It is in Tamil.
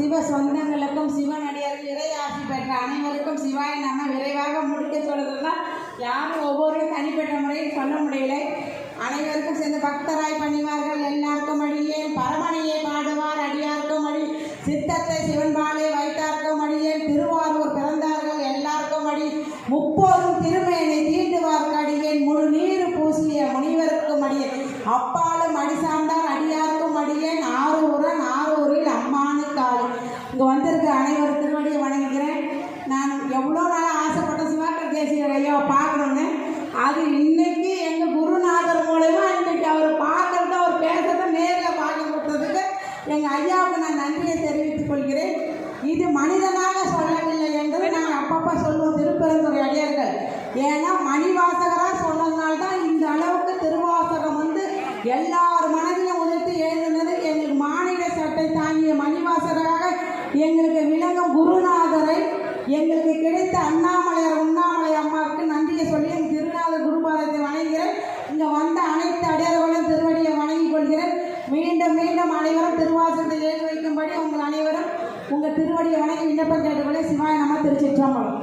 சிவ சொந்தங்களுக்கும் சிவனடியார்கள் இறையாசி பெற்ற அனைவருக்கும் சிவாய நம்ம விரைவாக முடிக்க சொல்றதுனா யாரும் ஒவ்வொரு தனிப்பட்ட முறையில் சொல்ல முடியல. அனைவருக்கும் சேர்ந்து பக்தராய் பணிவார்கள் எல்லாருக்கும் அடியேன் பரமணியை பாடுவார் அடியார்க்கும் அடி சித்தத்தை சிவன்பாலே வைத்தார்க்கும் அடியேன் திருவாரூர் பிறந்தார்கள் எல்லாருக்கும் அடி முப்போதும் திருமேனை தீண்டுவார்க்கு அடியேன் முழு நீர் பூசிய முனிவருக்கும் அடியேன். அப்பாலும் அடி இங்கே வந்திருக்க அனைவரும் திருவடியை வணங்குகிறேன். நான் எவ்வளோ நாள் ஆசைப்பட்ட சிவாக்கர் தேசியர் ஐயாவை பார்க்கணுன்னு அது இன்னைக்கு எங்கள் குருநாதர் மூலயமா இன்னைக்கு அவர் பார்க்கறத அவர் பேசுறத நேரில் பார்க்க கொடுத்ததுக்கு எங்கள் ஐயாவுக்கு நான் நன்றியை தெரிவித்துக் கொள்கிறேன். இது மனிதனாக சொல்லவில்லை என்று நாங்கள் அப்பப்போ சொல்லுவோம் திருப்பெருந்துறை அடியார்கள். ஏன்னா மணிவாசகராக சொன்னதுனால தான் இந்த அளவுக்கு திருவாசகம் வந்து எல்லார் மனதிலும் உதிர்த்து எழுதுனது எங்களுக்கு மாநில சட்டை தாங்கிய மணிவாசகராக எங்களுக்கு விளங்கும் குருநாதரை எங்களுக்கு கிடைத்த அண்ணாமலையார் உண்ணாமலை அம்மாவுக்கு நன்றியை சொல்லி என் திருநாதர் குருபாதத்தை வணங்குகிறேன். இங்கே வந்த அனைத்து அடையாளர்களும் திருவடியை வணங்கிக் கொள்கிறேன். மீண்டும் மீண்டும் அனைவரும் திருவாசத்தை ஏற்றி வைக்கும்படி உங்கள் அனைவரும் உங்கள் திருவடியை வணங்கி விண்ணப்பம் கேட்டுக்கொள்ள சிவாய நம்ம திருச்சிற்றம்பலம்.